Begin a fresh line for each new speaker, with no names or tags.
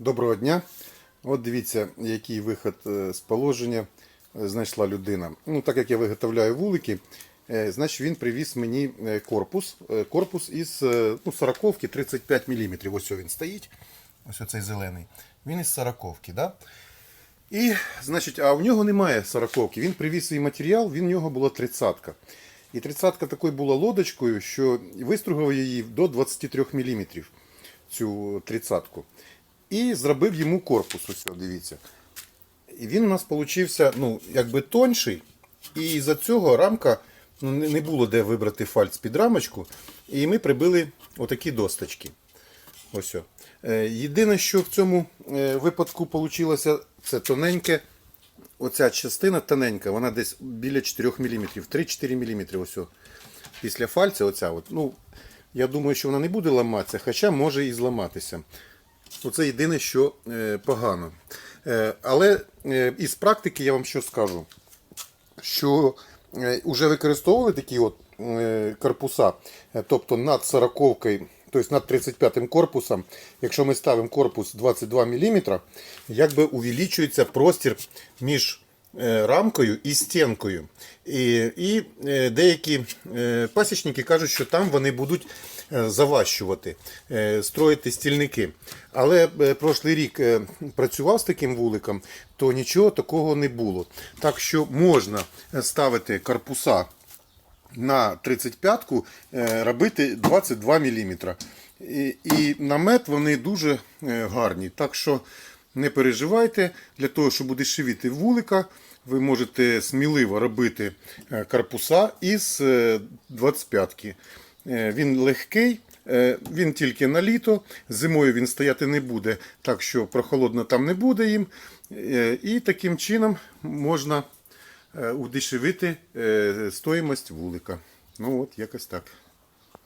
Доброго дня. От дивіться, який виход е, з положення е, знайшла людина. Ну, так як я виготовляю вулики, е, значить він привіз мені корпус. Корпус із ну, 40 35 мм. Ось він стоїть. Ось оцей зелений. Він із 40 да? І, значить, а в нього немає 40 Він привіз свій матеріал, він в нього була 30-ка. І 30-ка такою була лодочкою, що вистругав її до 23 мм, цю 30-ку. І зробив йому корпус. Ось, дивіться. І він у нас получився, ну, якби тонший. І за цього рамка ну, не було де вибрати фальц під рамочку. І ми прибили отакі досточки. Ось. Е, Єдине, що в цьому е, випадку вийшло, це тоненьке. Оця частина тоненька, вона десь біля 4 мм, 3-4 мм. Ось. Після фальця, оця от. Ну, я думаю, що вона не буде ламатися, хоча може і зламатися. Оце єдине, що е, погано. Е, але е, із практики я вам що скажу, що вже використовували такі от корпуса, тобто над 40 тобто над 35 корпусом, якщо ми ставимо корпус 22 мм, якби увеличується простір між рамкою і стінкою. І, і е, деякі е, пасічники кажуть, що там вони будуть е, заващувати, е, строїти стільники. Але е, прошлий рік е, працював з таким вуликом, то нічого такого не було. Так що можна ставити корпуса на 35-ку е, робити 22 мм. І, і намет вони дуже е, гарні. Так що не переживайте, для того, щоб удешевити вулика, ви можете сміливо робити е, корпуса із е, 25-ки. Е, Він легкий, е, він тільки на літо, зимою він стояти не буде, так що прохолодно там не буде їм. Е, І таким чином можна е, удешевити е, стоїмость вулика. Ну от якось так.